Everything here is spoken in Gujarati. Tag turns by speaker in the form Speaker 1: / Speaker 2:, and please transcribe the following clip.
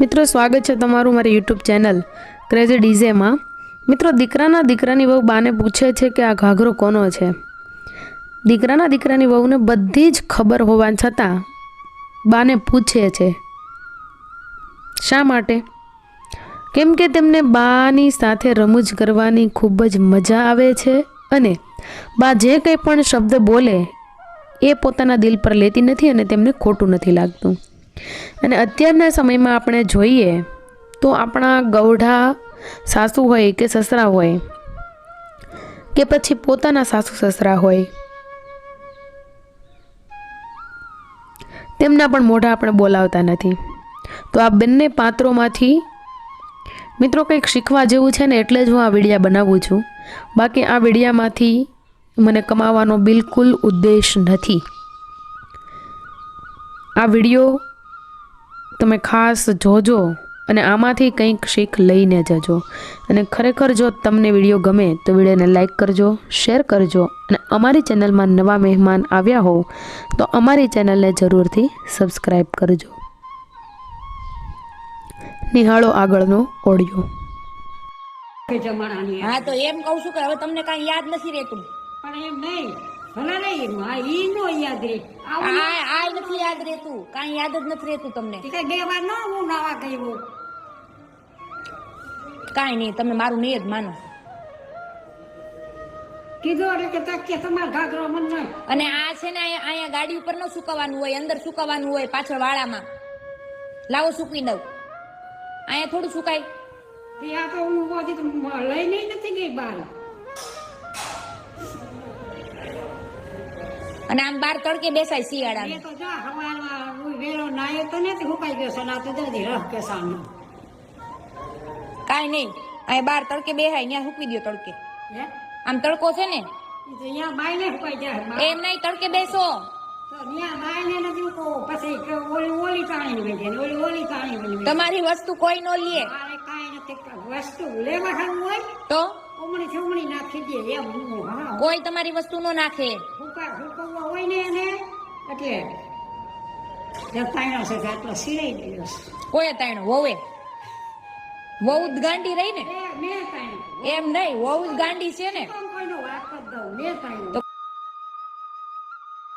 Speaker 1: મિત્રો, સ્વાગત છે તમારું મારી યુટ્યુબ ચેનલ ક્રેઝી ડીઝેમાં મિત્રો, દીકરાના દીકરાની વહુ બાને પૂછે છે કે આ ઘાઘરો કોનો છે? દીકરાના દીકરાની વહુને બધી જ ખબર હોવા છતાં બાને પૂછે છે, શા માટે? કેમ કે તેમને બાની સાથે રમૂજ કરવાની ખૂબ જ મજા આવે છે અને બા જે કંઈ પણ શબ્દ બોલે એ પોતાના દિલ પર લેતી નથી અને તેમને ખોટું નથી લાગતું. અને અત્યારના સમયમાં આપણે જોઈએ તો આપણા ગૌઢા સાસુ હોય કે સસરા હોય કે પછી પોતાના સાસુ સસરા હોય, તેમના પણ મોઢા આપણે બોલાવતા નથી. તો આ બંને પાત્રોમાંથી મિત્રો કંઈક શીખવા જેવું છે ને એટલે જ હું આ વિડીયા બનાવું છું. બાકી આ વિડીયામાંથી મને કમાવાનો બિલકુલ ઉદ્દેશ નથી. આ વીડિયો તમે ખાસ જોજો અને આમાંથી કંઈક શીખ લઈને જજો. અને ખરેખર જો તમને વીડિયો ગમે તો વિડીયોને લાઈક કરજો શેર કરજો અને અમારી ચેનલમાં નવા મહેમાન આવ્યા હો તો અમારી ચેનલને જરૂરથી સબસ્ક્રાઈબ કરજો. નિહાળો આગળનો ઓડિયો.
Speaker 2: હા તો એમ કહું છું કે હવે તમને કાંઈ યાદ નથી રહેતું.
Speaker 3: પણ એમ નહીં. ભલે નહીં હા ઈ નો યાદ રે.
Speaker 2: આ આ નથી યાદ રહેતું. કાંઈ યાદ જ નથી રહેતું તમને.
Speaker 3: ઈ કઈ બે વાર ન હું નાવા ગઈ
Speaker 2: કાંઈ નહીં તમે મારું નહીં જ માનો.
Speaker 3: કીધું એટલે કે તમારે ઘાઘરો મન નહીં
Speaker 2: અને આ છે ને અહીંયા ગાડી ઉપર ન સુકાવાનું હોય અંદર સુકાવાનું હોય પાછળ વાળામાં. લાવો સુકી દઉં. અહીંયા થોડું સુકાય.
Speaker 3: આ તો હું લઈ નહીં નથી ગઈ બહાર.
Speaker 2: અને આમ બાર તડકે બેસાય
Speaker 3: એ
Speaker 2: શિયાળામાં
Speaker 3: તો જા હવારમાં હું વેલો નાયો તો નથી હુકાઈ ગયો છે જલ્દી રહ કે સામે
Speaker 2: કાંઈ નહીં. અહીંયા બાર તડકે બેહાય ત્યાં સૂકવી દો તડકે. આમ તડકો છે ને? એમ નહીં તડકે બેસો. તમારી વસ્તુ કોઈ નો લે.
Speaker 3: મારે કાંઈ નથી વસ્તુ લેવા હોય
Speaker 2: તો?
Speaker 3: ઉમણી છુમણી નાખી દે એમ હું
Speaker 2: કોઈ તમારી વસ્તુ નો નાખે.
Speaker 3: ફૂકા હુકવવા હોય ને એને એટલે જતાયણો છે આટલો સિરાઈ ગયો
Speaker 2: કોઈ તાણ વોવે વહુ જ ગાંડી રહી ને? એમ નહીં વહુ જ ગાંડી છે ને?
Speaker 3: કોઈનો વાત કરી દઉં મેં તાણ્યો
Speaker 2: તો